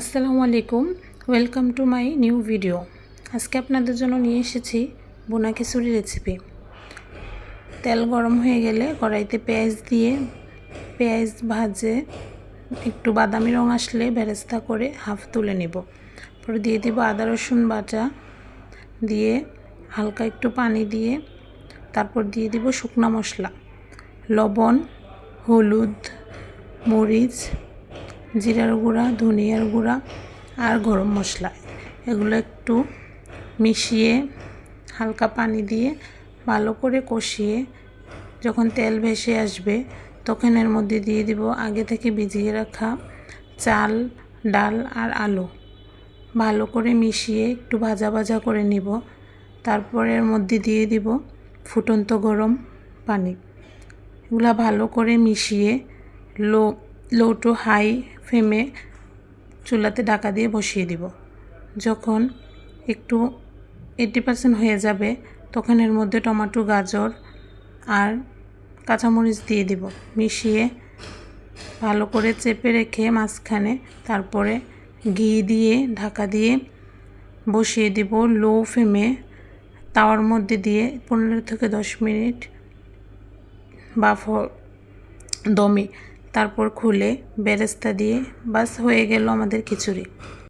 আসসালামু আলাইকুম welcome to my new video আজকে আপনাদের জন্য নিয়ে এসেছি বোনা খিচুড়ি রেসিপি তেল গরম হয়ে গেলে কড়াইতে পেঁয়াজ দিয়ে পেঁয়াজ ভাজে একটু বাদামি রং আসলে বেরেস্তা করে হাফ তুলে নেব। পরে দিয়ে দিব আদা রসুন বাটা দিয়ে হালকা একটু পানি দিয়ে তারপর দিয়ে দিব শুকনো মশলা। লবণ, হলুদ, মরিচ জিরার গুঁড়া, ধনিয়ার গুঁড়া আর গরম মশলা। এগুলো একটু মিশিয়ে হালকা পানি দিয়ে ভালো করে কষিয়ে যখন তেল ভেসে আসবে, তখন এর মধ্যে দিয়ে দিব আগে থেকে ভিজিয়ে রাখা চাল, ডাল আর আলু। ভালো করে মিশিয়ে একটু ভাজা ভাজা করে নিব। তারপর এর মধ্যে দিয়ে দিব ফুটন্ত গরম পানি। এগুলা ভালো করে মিশিয়ে লো লো টু হাই ফ্লেমে চুলাতে ঢাকা দিয়ে বসিয়ে দিব। যখন একটু এইটি পার্সেন্ট হয়ে যাবে, তখন এর মধ্যে টমেটো, গাজর আর কাঁচামরিচ দিয়ে দিব। মিশিয়ে ভালো করে চেপে রেখে মাঝখানে তারপরে ঘি দিয়ে ঢাকা দিয়ে বসিয়ে দিব লো ফ্লেমে। তাওয়ার মধ্যে দিয়ে পনেরো থেকে দশ মিনিট বা দমে। তারপর খুলে বেরেস্তা দিয়ে বাস হয়ে গেল আমাদের খিচুড়ি।